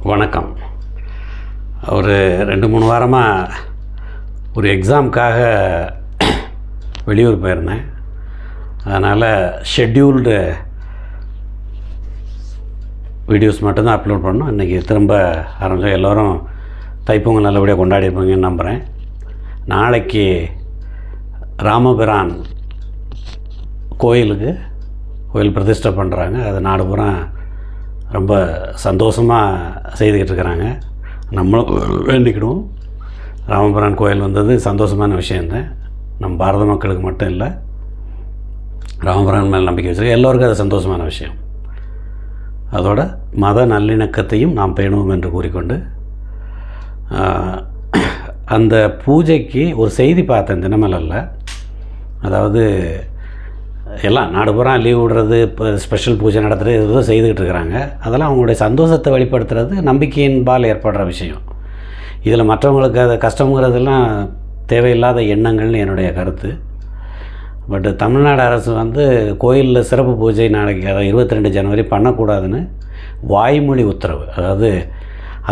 வணக்கம். ஒரு ரெண்டு மூணு வாரமாக ஒரு எக்ஸாமுக்காக வெளியூர் போயிருந்தேன். அதனால் ஷெட்யூல்டு வீடியோஸ் மட்டும்தான் அப்லோட் பண்ணோம் இன்றைக்கி திரும்ப ஆரம்பிச்சோம் எல்லோரும் தைப்பொங்கல் நல்லபடியாக கொண்டாடிருப்பாங்கன்னு நம்புகிறேன் நாளைக்கு ராமபிரான் கோயிலுக்கு கோயில் பிரதிஷ்டை பண்ணுறாங்க அது நாடு பூரா ரொம்ப சந்தோஷமாக செய்துக்கிட்டு இருக்கிறாங்க நம்மளும் வேண்டிக்கிடுவோம். ராமபுரான் கோயில் வந்தது சந்தோஷமான விஷயந்தான் நம்ம பாரத மக்களுக்கு மட்டும் இல்லை ராமபுரான் மேலே நம்பிக்கை வச்சுருக்க எல்லோருக்கும் அது சந்தோஷமான விஷயம். அதோட மத நல்லிணக்கத்தையும் நாம் பேணுவோம் என்று கூறிக்கொண்டு அந்த பூஜைக்கு ஒரு செய்தி பார்த்தேன் தினமலரில் அதாவது எல்லாம் நாடு பூரா லீவ் விடுறது இப்போ ஸ்பெஷல் பூஜை நடத்துகிறது ஏதோ செய்துக்கிட்டு இருக்கிறாங்க. அதெல்லாம் அவங்களுடைய சந்தோஷத்தை வெளிப்படுத்துறது நம்பிக்கையின்பால் ஏற்படுற விஷயம். இதில் மற்றவங்களுக்கு அது கஷ்டங்கிறதுலாம் தேவையில்லாத எண்ணங்கள்னு என்னுடைய கருத்து. பட் தமிழ்நாடு அரசு வந்து கோயிலில் சிறப்பு பூஜை நாளைக்கு அதாவது இருபத்தி ரெண்டு ஜனவரி பண்ணக்கூடாதுன்னு வாய்மொழி உத்தரவு. அதாவது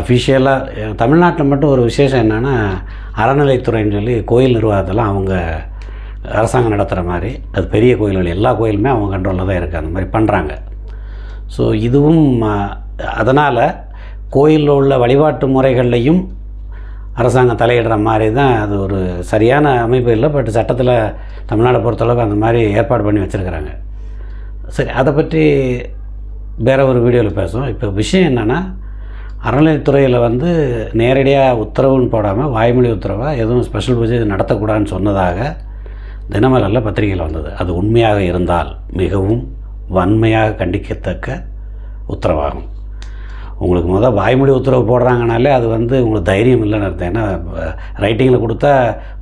அஃபிஷியலாக தமிழ்நாட்டில் மட்டும் ஒரு விசேஷம் என்னென்னா அறநிலைத்துறைன்னு சொல்லி கோயில் நிர்வாகத்தெல்லாம் அவங்க அரசாங்கம் நடத்துகிற மாதிரி அது பெரிய கோயில்கள் எல்லா கோயிலுமே அவங்க கண்ட்ரோலில் தான் இருக்குது அந்த மாதிரி பண்ணுறாங்க ஸோ இதுவும் அதனால் கோயிலில் உள்ள வழிபாட்டு முறைகள்லையும் அரசாங்கம் தலையிடுற மாதிரி தான் அது ஒரு சரியான அமைப்பு இல்லை. பட் சட்டத்தில் தமிழ்நாடை பொறுத்தளவுக்கு அந்த மாதிரி ஏற்பாடு பண்ணி வச்சுருக்கிறாங்க. சரி அதை பற்றி வேற ஒரு வீடியோவில் பேசுவோம். இப்போ விஷயம் என்னென்னா அறநிலைத்துறையில் வந்து நேரடியாக உத்தரவுன்னு போடாமல் வாய்மொழி உத்தரவாக எதுவும் ஸ்பெஷல் பூஜை நடத்தக்கூடாதுன்னு சொன்னதாக தினமலரில் பத்திரிகையில் வந்தது. அது உண்மையாக இருந்தால் மிகவும் வன்மையாக கண்டிக்கத்தக்க உத்தரவாகும். உங்களுக்கு முதல் வாய்மொழி உத்தரவு போடுறாங்கனாலே அது வந்து உங்களுக்கு தைரியம் இல்லைன்னு அர்த்தம். ஏன்னா ரைட்டிங்கில் கொடுத்தா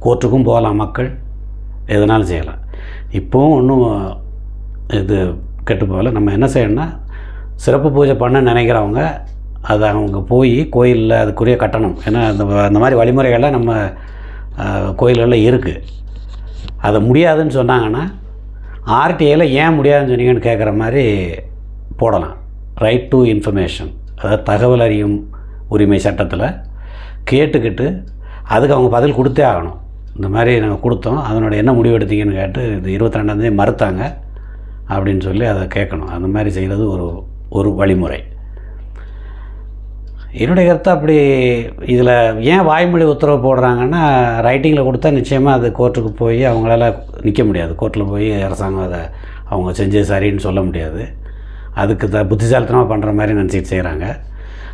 கோர்ட்டுக்கும் போகலாம் மக்கள். எதனாலும் செய்யலாம். இப்போவும் ஒன்றும் இது கெட்டு போகல. நம்ம என்ன செய்யணும்னா சிறப்பு பூஜை பண்ண நினைக்கிறவங்க அது அவங்க போய் கோயிலில் அதுக்குரிய கட்டணம். ஏன்னா அந்த அந்த மாதிரி வழிமுறைகள்லாம் நம்ம கோயில்களில் இருக்குது அதை முடியாதுன்னு சொன்னாங்கன்னா ஆர்டிஐயில் ஏன் முடியாதுன்னு சொன்னீங்கன்னு கேட்குற மாதிரி போடலாம். ரைட் டு இன்ஃபர்மேஷன் அதாவது தகவல் அறியும் உரிமை சட்டத்தில் கேட்டுக்கிட்டு அதுக்கு அவங்க பதில் கொடுத்தே ஆகணும். இந்த மாதிரி நாங்கள் கொடுத்தோம். அதனோட என்ன முடிவு எடுத்தீங்கன்னு கேட்டு இது இருபத்தி ரெண்டாந்தேதி மறுத்தாங்க அப்படின்னு சொல்லி அதை கேட்கணும். அந்த மாதிரி செய்கிறது ஒரு ஒரு வழிமுறை. என்னுடைய கருத்து அப்படி இதில் ஏன் வாய்மொழி உத்தரவு போடுறாங்கன்னா ரைட்டிங்கில் கொடுத்தா நிச்சயமாக அது கோர்ட்டுக்கு போய் அவங்களால நிற்க முடியாது. கோர்ட்டில் போய் அரசாங்கம் அதை அவங்க செஞ்சது சரின்னு சொல்ல முடியாது. அதுக்கு த புத்திசாலித்தனமாக பண்ணுற மாதிரி நினச்சிட்டு செய்கிறாங்க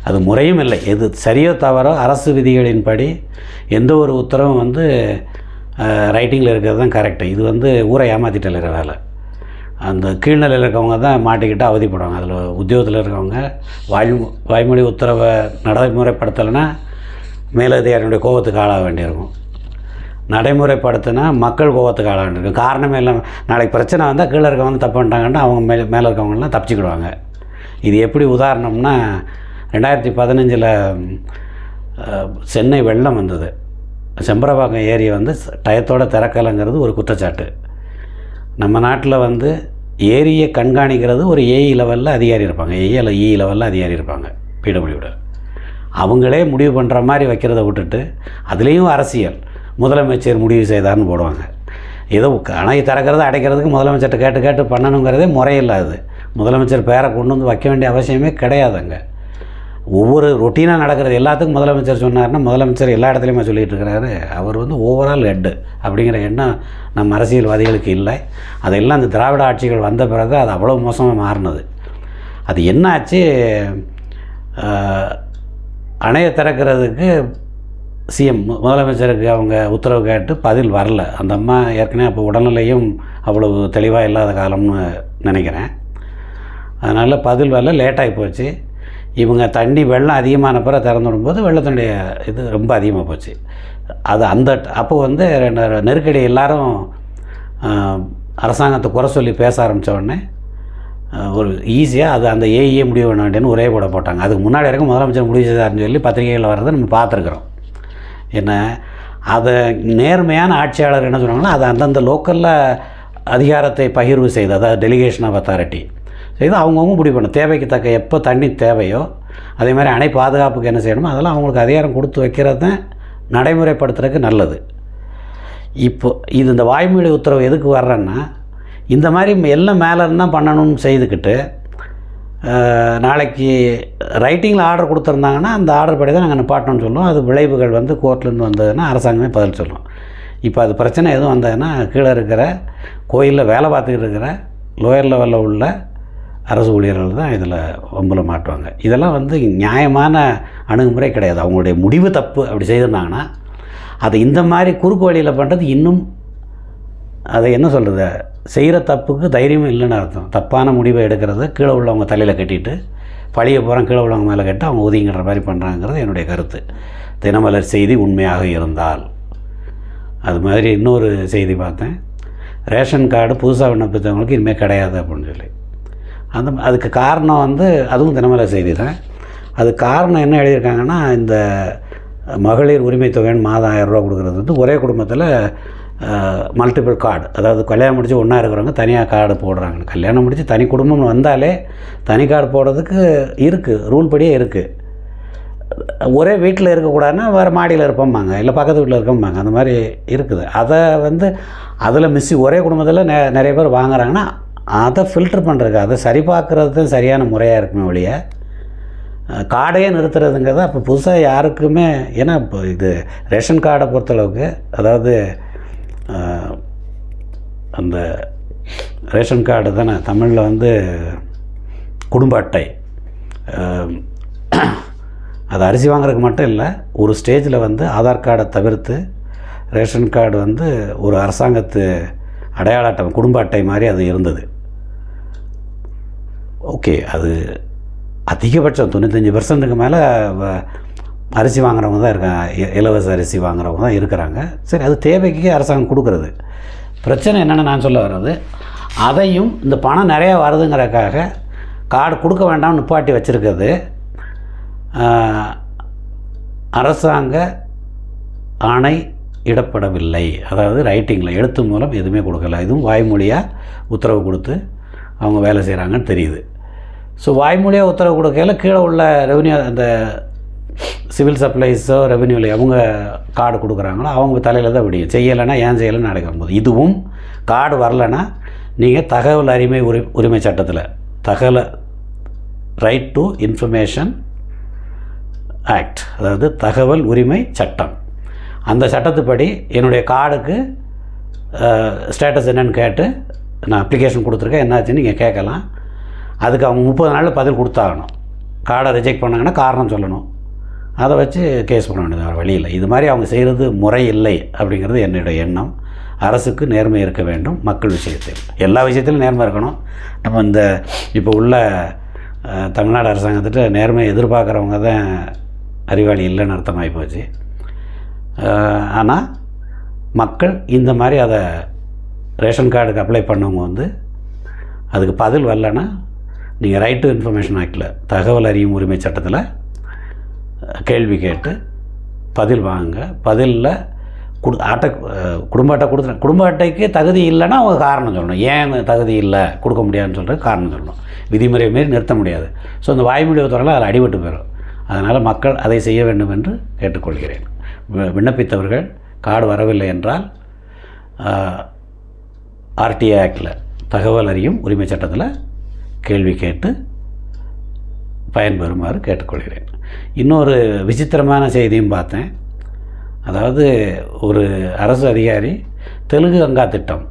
அது முறையும் இல்லை. எது சரியோ தவறோ அரசு விதிகளின்படி எந்த ஒரு உத்தரவும் வந்து ரைட்டிங்கில் இருக்கிறது தான் கரெக்டு இது வந்து ஊரை ஏமாற்றிட்டு இருக்கிற வேலை. அந்த கீழ்நிலையில் இருக்கவங்க தான் மாட்டிக்கிட்டு அவதிப்படுவாங்க. அதில் உத்தியோகத்தில் இருக்கவங்க வாய் வாய்மொழி உத்தரவை நடைமுறைப்படுத்தலைன்னா மேலதிகாரியுடைய கோபத்துக்கு ஆளாக வேண்டியிருக்கும். நடைமுறைப்படுத்தினா மக்கள் கோபத்துக்கு ஆளாக வேண்டியிருக்கும். காரணமே இல்லாமல் நாளைக்கு பிரச்சனை வந்தால் கீழே இருக்கவங்க தப்பு பண்ணிட்டாங்கன்னா அவங்க மேலே மேலே இருக்கவங்கலாம் தப்பிச்சுக்கிடுவாங்க. இது எப்படி உதாரணம்னா ரெண்டாயிரத்தி பதினஞ்சில் சென்னை வெள்ளம் வந்தது. செம்பரபாக்கம் ஏரியை வந்து டயத்தோடு திறக்கலைங்கிறது ஒரு குற்றச்சாட்டு. நம்ம நாட்டில் வந்து ஏரியை கண்காணிக்கிறது ஒரு ஏஇ லெவலில் அதிகாரி இருப்பாங்க. ஏஇ அல்ல இ லெவலில் அதிகாரி இருப்பாங்க. பிடபிள்யூட அவங்களே முடிவு பண்ணுற மாதிரி வைக்கிறத விட்டுட்டு அதுலேயும் அரசியல். முதலமைச்சர் முடிவு செய்தார்னு போடுவாங்க. ஏதோ அணை திறக்கிறது அடைக்கிறதுக்கு முதலமைச்சர்கிட்ட கேட்டு கேட்டு பண்ணணுங்கிறதே முறையில்லாது முதலமைச்சர் பேரை கொண்டு வந்து வைக்க வேண்டிய அவசியமே கிடையாது அங்கே. ஒவ்வொரு ரொட்டீனாக நடக்கிறது எல்லாத்துக்கும் முதலமைச்சர் சொன்னார்னா முதலமைச்சர் எல்லா இடத்துலையுமே சொல்லிகிட்டு இருக்கிறாரு. அவர் வந்து ஓவரால் ஹெட்டு அப்படிங்கிற எண்ணம் நம்ம அரசியல்வாதிகளுக்கு இல்லை. அதெல்லாம் அந்த திராவிட ஆட்சிகள் வந்த பிறகு அது அவ்வளோ மோசமாக மாறினது. அது என்னாச்சு அணையை திறக்கிறதுக்கு சிஎம் முதலமைச்சருக்கு அவங்க உத்தரவு கேட்டு பதில் வரல. அந்த அம்மா ஏற்கனவே அப்போ உடல்நிலையும் அவ்வளவு தெளிவாக இல்லாத காலம்னு நினைக்கிறேன். அதனால் பதில் வரல லேட்டாகி போச்சு. இவங்க தண்ணி வெள்ளம் அதிகமான பிற திறந்து விடும்போது வெள்ளத்தினுடைய இது ரொம்ப அதிகமாக போச்சு. அது அந்த அப்போ வந்து நெருக்கடி எல்லாரும் அரசாங்கத்தை குறை சொல்லி பேச ஆரம்பித்த உடனே ஒரு ஈஸியாக அது அந்த ஏஇயே முடிவு பண்ண வேண்டியன்னு ஒரே போட போட்டாங்க. அதுக்கு முன்னாடி வரைக்கும் முதலமைச்சர் முடிவு சொல்லி பத்திரிகைகளில் வர்றதை நம்ம பார்த்துருக்குறோம். என்ன அதை நேர்மையான ஆட்சியாளர் என்ன சொன்னாங்கன்னா அது அந்தந்த லோக்கலில் அதிகாரத்தை பகிர்வு செய்து அதாவது டெலிகேஷன் ஆஃப் அத்தாரிட்டி செய்து அவங்கவுங்க முடிவு பண்ணணும் தேவைக்கு தக்க எப்போ தண்ணி தேவையோ அதே மாதிரி அணை பாதுகாப்புக்கு என்ன செய்யணுமோ அதெல்லாம் அவங்களுக்கு அதிகாரம் கொடுத்து வைக்கிறது தான் நடைமுறைப்படுத்துறதுக்கு நல்லது. இப்போ இது இந்த வாய்மொழி உத்தரவு எதுக்கு வர்றேன்னா இந்த மாதிரி எல்லாம் மேலே இருந்தால் பண்ணணும்னு செய்துக்கிட்டு நாளைக்கு ரைட்டிங்கில் ஆர்டர் கொடுத்துருந்தாங்கன்னா அந்த ஆர்டர் படி தான் நாங்கள் நிப்பாட்டணும்னு சொல்லுவோம். அது விளைவுகள் வந்து கோர்ட்லேருந்து வந்ததுன்னா அரசாங்கமே பதில் சொல்லும். இப்போ அது பிரச்சனை எதுவும் வந்ததுன்னா கீழே இருக்கிற கோயிலில் வேலை பார்த்துக்கிட்டு இருக்கிற லோயர் லெவலில் உள்ள அரசு ஊழியர்கள் தான் இதில் வம்பில் மாட்டுவாங்க. இதெல்லாம் வந்து நியாயமான அணுகுமுறை கிடையாது. அவங்களுடைய முடிவு தப்பு அப்படி செய்திருந்தாங்கன்னா அதை இந்த மாதிரி குறுக்கு வழியில் பண்ணுறது இன்னும் அதை என்ன சொல்கிறது செய்கிற தப்புக்கு தைரியமும் இல்லைன்னு அர்த்தம். தப்பான முடிவை எடுக்கிறது கீழே உள்ளவங்க தலையில் கட்டிட்டு பழைய போகிறோம் கீழே உள்ளவங்க மேலே கட்டி அவங்க ஒதுங்கிற மாதிரி பண்ணுறாங்கிறது என்னுடைய கருத்து. தினமலர் செய்தி உண்மையாக இருந்தால். அது மாதிரி இன்னொரு செய்தி பார்த்தேன். ரேஷன் கார்டு புதுசாக விண்ணப்பித்தவங்களுக்கு இனிமேல் கிடையாது அப்படின்னு சொல்லி. அந்த அதுக்கு காரணம் வந்து அதுவும் தினமலை செய்தி தான் அது காரணம் என்ன எழுதியிருக்காங்கன்னா இந்த மகளிர் உரிமை தொகைன்னு மாதம் ஆயிரம் ரூபா கொடுக்குறது வந்து ஒரே குடும்பத்தில் மல்டிபிள் கார்டு அதாவது கல்யாணம் முடித்து ஒன்றா இருக்கிறவங்க தனியாக கார்டு போடுறாங்க. கல்யாணம் முடித்து தனி குடும்பம்னு வந்தாலே தனி கார்டு போடுறதுக்கு இருக்குது ரூல் படியே இருக்குது ஒரே வீட்டில் இருக்கக்கூடாதுன்னா வேறு மாடியில் இருப்போம்பாங்க இல்லை பக்கத்து வீட்டில் இருக்கோம்பாங்க அந்த மாதிரி இருக்குது. அதை வந்து அதில் மிஸ்ஸி ஒரே குடும்பத்தில் நெ நிறைய பேர் வாங்குறாங்கன்னா அதை ஃபில்டர் பண்ணுறதுக்கு அதை சரி பார்க்குறது தான் சரியான முறையாக இருக்குமே ஒழிய கார்டையே நிறுத்துறதுங்கிறது அப்போ புதுசாக யாருக்குமே ஏன்னா இப்போ இது ரேஷன் கார்டை பொறுத்தளவுக்கு அதாவது அந்த ரேஷன் கார்டு தானே தமிழில் வந்து குடும்ப அட்டை. அது அரிசி வாங்குறதுக்கு மட்டும் இல்லை ஒரு ஸ்டேஜில் வந்து ஆதார் கார்டை தவிர்த்து ரேஷன் கார்டு வந்து ஒரு அரசாங்கத்து அடையாள அட்டை குடும்ப அட்டை மாதிரி அது இருந்தது. ஓகே அது அதிகபட்சம் தொண்ணூத்தஞ்சு பர்சன்ட்டுக்கு மேலே அரிசி வாங்குறவங்க தான் இருக்காங்க இ- இலவச அரிசி வாங்குறவங்க தான் இருக்கிறாங்க. சரி அது தேவைக்கு அரசாங்கம் கொடுக்குறது. பிரச்சனை என்னென்னு நான் சொல்ல வர்றது அதையும் இந்த பணம் நிறையா வருதுங்கிறதுக்காக கார்டு கொடுக்க வேண்டாம்னு நிப்பாட்டி வச்சுருக்கிறது அரசாங்க ஆணை இடப்படவில்லை. அதாவது ரைட்டிங்கில் எழுத்து மூலம் எதுவுமே கொடுக்கல. இதுவும் வாய்மொழியாக உத்தரவு கொடுத்து அவங்க வேலை செய்கிறாங்கன்னு தெரியுது. ஸோ வாய்மொழியாக உத்தரவு கொடுக்கையில் கீழே உள்ள ரெவன்யூ அந்த சிவில் சப்ளைஸோ ரெவன்யூவில் அவங்க கார்டு கொடுக்குறாங்களோ அவங்க தலையில் தான் விடியும். செய்யலைன்னா ஏன் செய்யலைன்னு நாளைக்கு இதுவும் கார்டு வரலைன்னா நீங்கள் தகவல் அறிமை உரி உரிமை சட்டத்தில் தகவல் ரைட் டு இன்ஃபர்மேஷன் ஆக்ட் அதாவது தகவல் உரிமை சட்டம். அந்த சட்டத்துப்படி என்னுடைய கார்டுக்கு ஸ்டேட்டஸ் என்னன்னு கேட்டு நான் அப்ளிகேஷன் கொடுத்துருக்கேன். என்னாச்சுன்னு நீங்கள் கேட்கலாம். அதுக்கு அவங்க முப்பது நாளில் பதில் கொடுத்தாகணும். கார்டை ரிஜெக்ட் பண்ணாங்கன்னா காரணம் சொல்லணும். அதை வச்சு கேஸ் பண்ண வேண்டியது வேறு வழியில் இது மாதிரி அவங்க செய்கிறது முறை இல்லை அப்படிங்கிறது என்னுடைய எண்ணம். அரசுக்கு நேர்மை இருக்க வேண்டும். மக்கள் விஷயத்தில். எல்லா விஷயத்திலும் நேர்மை இருக்கணும். நம்ம இந்த இப்போ உள்ள தமிழ்நாடு அரசாங்கத்திட்ட நேர்மை எதிர்பார்க்குறவங்க தான் அறிவாளி இல்லைன்னு அர்த்தமாகி போச்சு. ஆனால் மக்கள் இந்த மாதிரி அதை ரேஷன் கார்டுக்கு அப்ளை பண்ணவங்க வந்து அதுக்கு பதில் வரலன்னா நீங்கள் ரைட் டு இன்ஃபர்மேஷன் ஆக்டில் தகவல் அறியும் உரிமை சட்டத்தில் கேள்வி கேட்டு பதில் வாங்க பதிலில் குடு அட்டை குடும்ப அட்டை கொடுத்துரு குடும்ப அட்டைக்கு தகுதி இல்லைன்னா அவங்க காரணம் சொல்லணும். ஏன் தகுதி இல்லை கொடுக்க முடியாதுன்னு சொல்லிட்டு காரணம் சொல்லணும். விதிமுறை மாரி நிறுத்த முடியாது. ஸோ இந்த வாய்மொழி உத்தரவில் அதில் அடிபட்டு போயிடும். அதனால் மக்கள் அதை செய்ய வேண்டும் என்று கேட்டுக்கொள்கிறேன். வி- விண்ணப்பித்தவர்கள் கார்டு வரவில்லை என்றால் ஆர்டிஏ ஆக்டில் தகவல் அறியும் உரிமை சட்டத்தில் கேள்வி கேட்டு பயன்பெறுமாறு கேட்டுக்கொள்கிறேன். இன்னொரு விசித்திரமான செய்தியும் பார்த்தேன். அதாவது ஒரு அரசு அதிகாரி தெலுங்கு கங்கா திட்டம்.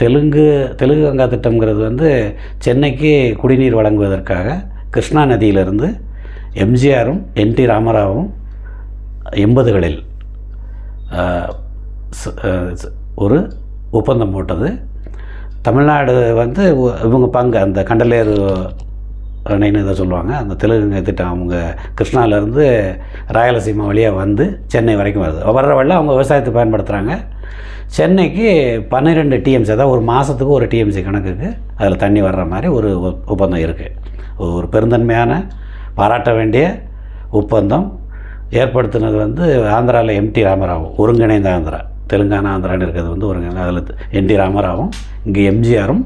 தெலுங்கு தெலுங்கு கங்கா திட்டம்ங்கிறது வந்து சென்னைக்கு குடிநீர் வழங்குவதற்காக கிருஷ்ணா நதியிலிருந்து எம்ஜிஆரும் என்டி ராமராவும் எண்பதுகளில் ஒரு ஒப்பந்தம் போட்டது. தமிழ்நாடு வந்து இவங்க பங்கு அந்த கண்டலேறு அணைன்னு இதை சொல்லுவாங்க. அந்த தெலுங்குங்க திட்டம் அவங்க கிருஷ்ணாவிலேருந்து ராயலசீமா வழியாக வந்து சென்னை வரைக்கும் வருது. வர்ற வழியில் அவங்க விவசாயத்தை பயன்படுத்துகிறாங்க சென்னைக்கு பன்னிரெண்டு டிஎம்சி அதாவது ஒரு மாதத்துக்கு ஒரு டிஎம்சி கணக்குக்கு அதில் தண்ணி வர்ற மாதிரி ஒரு ஒப்பந்தம் இருக்குது ஒரு பெருந்தன்மையான பாராட்ட வேண்டிய ஒப்பந்தம் ஏற்படுத்தினது வந்து ஆந்திராவில் எம்டி ராமராவ் ஒருங்கிணைந்த ஆந்திரா. தெலுங்கானா ஆந்திரான்னு இருக்கிறது வந்து ஒரு அதில் என் டி ராமராவும் இங்கே எம்ஜிஆரும்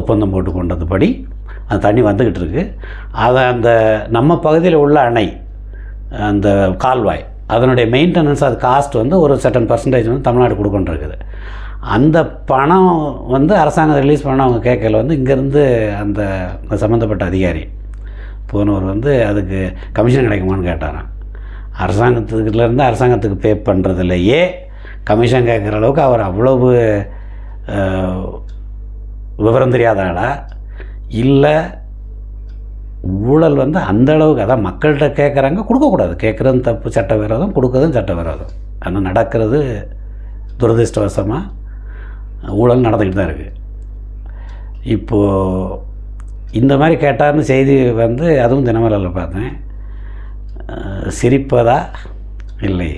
ஒப்பந்தம் போட்டு கொண்டதுபடி அந்த தண்ணி வந்துக்கிட்டு இருக்கு. அதை அந்த நம்ம பகுதியில் உள்ள அணை அந்த கால்வாய் அதனுடைய மெயின்டெனன்ஸ் அது காஸ்ட் வந்து ஒரு சர்டன் பர்சன்டேஜ் வந்து தமிழ்நாடு கொடுக்கொண்டிருக்குது இருக்குது. அந்த பணம் வந்து அரசாங்கம் ரிலீஸ் பண்ண அவங்க கேட்கல வந்து இங்கேருந்து அந்த சம்மந்தப்பட்ட அதிகாரி போனவர் வந்து அதுக்கு கமிஷன் கிடைக்குமான்னு கேட்டாரான் அரசாங்கத்துக்குலேருந்து அரசாங்கத்துக்கு பே பண்ணுறதுலையே கமிஷன் கேட்குற அளவுக்கு அவர் அவ்வளவு விவரம் தெரியாத ஆளா? இல்லை ஊழல் வந்து அந்த அளவுக்கு அதான் மக்கள்கிட்ட கேட்குறாங்க கொடுக்கக்கூடாது. கேட்குறதும் தப்பு சட்ட விரோதம் கொடுக்கறதும் சட்ட விரோதம். ஆனால் நடக்கிறது துரதிர்ஷ்டவசமாக ஊழல் நடந்துக்கிட்டு தான் இருக்குது இப்போது இந்த மாதிரி கேட்டார்னு செய்தி வந்து அதுவும் தினமலரில் பார்த்தேன். சிரிப்பதா? இல்லை.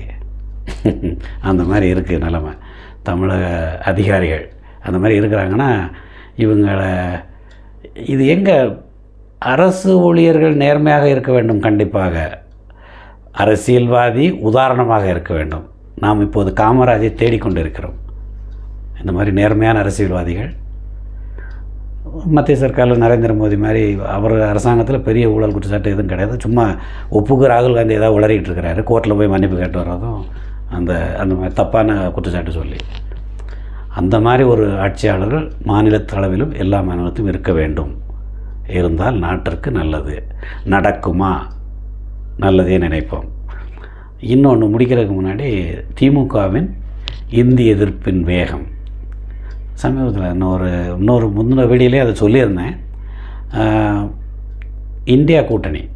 அந்த மாதிரி இருக்குது நிலமை. தமிழக அதிகாரிகள் அந்த மாதிரி இருக்கிறாங்கன்னா இவங்களை இது எங்கே அரசு ஊழியர்கள் நேர்மையாக இருக்க வேண்டும்? கண்டிப்பாக. அரசியல்வாதி உதாரணமாக இருக்க வேண்டும். நாம் இப்போது காமராஜை தேடிக்கொண்டிருக்கிறோம். இந்த மாதிரி நேர்மையான அரசியல்வாதிகள். மத்திய சர்க்காரில் நரேந்திர மோடி மாதிரி அவர் அரசாங்கத்தில் பெரிய ஊழல் குற்றச்சாட்டு எதுவும் கிடையாது. சும்மா ஒப்புக்கு ராகுல் காந்தி ஏதாவது உளறிட்டு இருக்கிறாரு. கோர்ட்டில் போய் மன்னிப்பு கேட்டு வர்றதும் அந்த அந்த மாதிரி தப்பான குற்றச்சாட்டு சொல்லி. அந்த மாதிரி ஒரு ஆட்சியாளர்கள் மாநிலத்தளவிலும் எல்லா மாநிலத்திலும் இருக்க வேண்டும். இருந்தால் நாட்டிற்கு நல்லது. நடக்குமா? நல்லதே நினைப்போம். இன்னொன்று முடிக்கிறதுக்கு முன்னாடி திமுகவின் இந்தி எதிர்ப்பின் வேகம். சமீபத்தில் இன்னொரு இன்னொரு முந்தின வீடியோலேயே அதை சொல்லியிருந்தேன். இந்தியா கூட்டணி.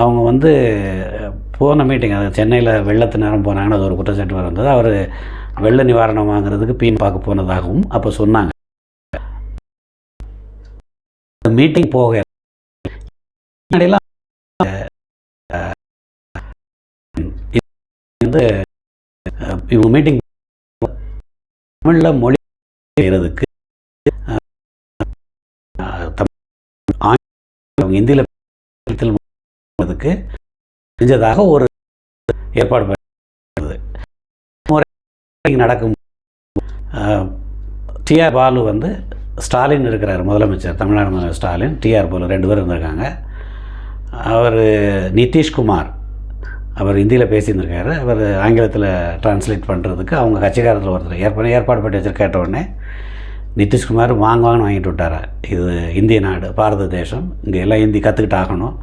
அவங்க வந்து போன மீட்டிங் அது சென்னையில் வெள்ளத்து நேரம் போனாங்கன்னு அது ஒரு குற்றச்சாட்டு வந்தது. அவர் வெள்ள நிவாரணம் வாங்குறதுக்கு பீன் பார்க்க போனதாகவும் அப்போ சொன்னாங்க. மீட்டிங் போக வந்து இவங்க மீட்டிங் தமிழில் மொழி செய்கிறதுக்கு அவங்க இந்தியில் அதுக்கு செஞ்சதாக ஒரு ஏற்பாடு பண்ணது. முறை நடக்கும். டிஆர் பாலு வந்து ஸ்டாலின் இருக்கிறார் முதலமைச்சர் தமிழ்நாடு முதலமைச்சர் ஸ்டாலின் டிஆர் பாலு ரெண்டு பேரும் இருந்திருக்காங்க. அவர் நிதிஷ்குமார் அவர் ஹிந்தியில் பேசியிருந்திருக்காரு. அவர் ஆங்கிலத்தில் டிரான்ஸ்லேட் பண்ணுறதுக்கு அவங்க கட்சிக்காரத்தில் ஒருத்தர் ஏற்பட ஏற்பாடு பண்ணி வச்சு கேட்ட உடனே நிதிஷ்குமார் வாங்குவாங்கன்னு வாங்கிட்டு விட்டாரா? இது இந்திய நாடு பாரத தேசம் இங்கே எல்லாம் ஹிந்தி கற்றுக்கிட்டு ஆகணும்.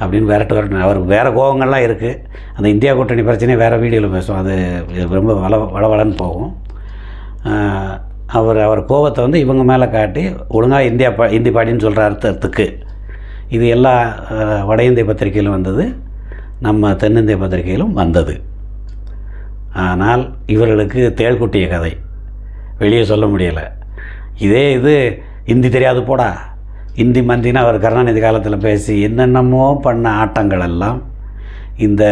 அப்படின்னு விரட்டு விரட்டு அவர் வேறு கோவங்கள்லாம் இருக்குது அந்த இந்தியா கூட்டணி பிரச்சனையை வேறு வீடியோவில் பேசுவோம். அது ரொம்ப வள வளவளன்னு போகும். அவர் அவர் கோவத்தை வந்து இவங்க மேலே காட்டி ஒழுங்காக இந்தியா பா இந்தி பாடின்னு சொல்கிற அர்த்தத்துக்கு. இது எல்லா வட இந்திய பத்திரிகையிலும் வந்தது. நம்ம தென்னிந்திய பத்திரிகையிலும் வந்தது. ஆனால் இவர்களுக்கு தேள் கொட்டிய கதை. வெளியே சொல்ல முடியலை. இதே இது ஹிந்தி தெரியாது போடா. இந்தி மந்தின்னு அவர் கருணாநிதி காலத்தில் பேசி என்னென்னமோ பண்ண ஆட்டங்கள் எல்லாம் இந்த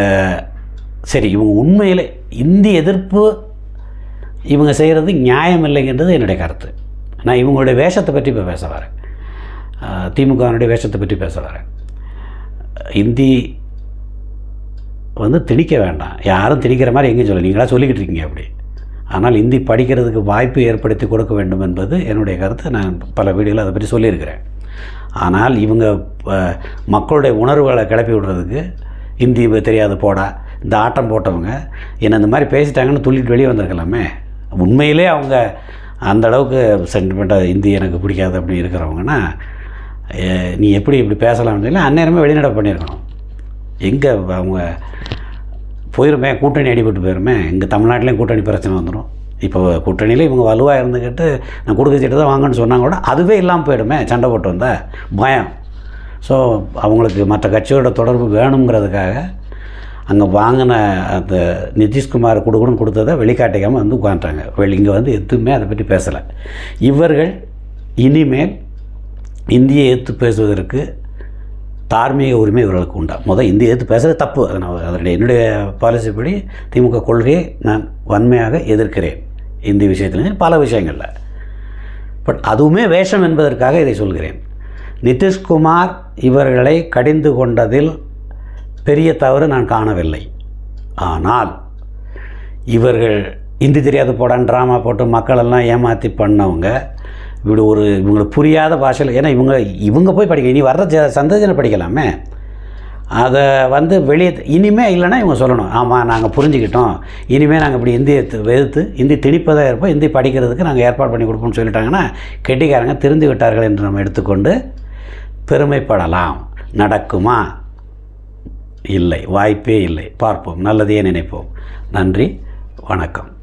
சரி இவங்க உண்மையில் இந்தி எதிர்ப்பு இவங்க செய்கிறது நியாயம் இல்லைங்கிறது என்னுடைய கருத்து. நான் இவங்களுடைய வேஷத்தை பற்றி இப்போ பேச வரேன். திமுகவினுடைய வேஷத்தை பற்றி பேச வரேன். இந்தி வந்து திணிக்க வேண்டாம். யாரும் திணிக்கிற மாதிரி எங்கேயும் சொல்ல நீங்களாக சொல்லிக்கிட்டு இருக்கீங்க அப்படி. ஆனால் இந்தி படிக்கிறதுக்கு வாய்ப்பு ஏற்படுத்தி கொடுக்க வேண்டும் என்பது என்னுடைய கருத்து. நான் பல வீடியோவில் அதை பற்றி சொல்லியிருக்கிறேன். ஆனால் இவங்க மக்களுடைய உணர்வுகளை கிளப்பி விடுறதுக்கு ஹிந்தி தெரியாது போடா இந்த ஆட்டம் போட்டவங்க என்ன இந்த மாதிரி பேசிட்டாங்கன்னு துள்ளிட்டு வெளியே வந்திருக்கலாமே. உண்மையிலே அவங்க அந்த அளவுக்கு சென்டிமெண்ட்டாக இந்தி எனக்கு பிடிக்காது அப்படின்னு இருக்கிறவங்கன்னா நீ எப்படி இப்படி பேசலாம்னு சொல்லி அந்நேரமே வெளிநடப்பு பண்ணியிருக்கணும். எங்கே அவங்க போயிருமே கூட்டணி அடிபட்டு போயிருமே இங்கே தமிழ்நாட்டிலையும் கூட்டணி பிரச்சனை வந்துடும் இப்போ கூட்டணியில் இவங்க வலுவாக இருந்துக்கிட்டு நான் கொடுக்க சீட்டு தான் வாங்கன்னு சொன்னாங்க கூட அதுவே இல்லாமல் போயிடுமே சண்டை போட்டு வந்தா? பயம். ஸோ அவங்களுக்கு மற்ற கட்சியோட தொடர்பு வேணுங்கிறதுக்காக அங்கே வாங்கின அந்த நிதிஷ்குமார் கொடுக்கணும்னு கொடுத்ததை வெளிக்காட்டிக்காமல் வந்து உட்காந்துட்டாங்க வெளி இங்கே வந்து எதுவுமே அதை பற்றி பேசலை. இவர்கள் இனிமேல் இந்தியை ஏற்று பேசுவதற்கு தார்மீக உரிமை இவர்களுக்கு உண்டா? முதல் இந்திய எதிர்த்து பேசுகிறது தப்பு. அதை நான் அதனுடைய என்னுடைய பாலிசிப்படி திமுக கொள்கையை நான் வன்மையாக எதிர்க்கிறேன். இந்தி விஷயத்தில் பல விஷயங்களில். பட் அதுவுமே வேஷம் என்பதற்காக இதை சொல்கிறேன். நிதிஷ்குமார் இவர்களை கடிந்து கொண்டதில் பெரிய தவறு நான் காணவில்லை. ஆனால் இவர்கள் இந்தி தெரியாது போடான்னு ட்ராமா போட்டு மக்களெல்லாம் ஏமாற்றி பண்ணவங்க இப்படி ஒரு இவங்களுக்கு புரியாத பாஷையில் ஏன்னா இவங்க இவங்க போய் படிக்க இனி வர்ற ஜ சந்ததியினர் படிக்கலாமே. அதை வந்து வெளியே இனிமே இல்லைன்னா இவங்க சொல்லணும் ஆமாம் நாங்கள் புரிஞ்சுக்கிட்டோம். இனிமேல் நாங்கள் இப்படி இந்தியை வெறுத்து இந்தி திணிப்பதாக இருப்போம் இந்தி படிக்கிறதுக்கு நாங்கள் ஏற்பாடு பண்ணி கொடுப்போம்னு சொல்லிட்டாங்கன்னா கெட்டிக்காரங்க திருந்து விட்டார்கள் என்று நம்ம எடுத்துக்கொண்டு பெருமைப்படலாம். நடக்குமா? இல்லை வாய்ப்பே இல்லை. பார்ப்போம் நல்லதையே நினைப்போம். நன்றி வணக்கம்.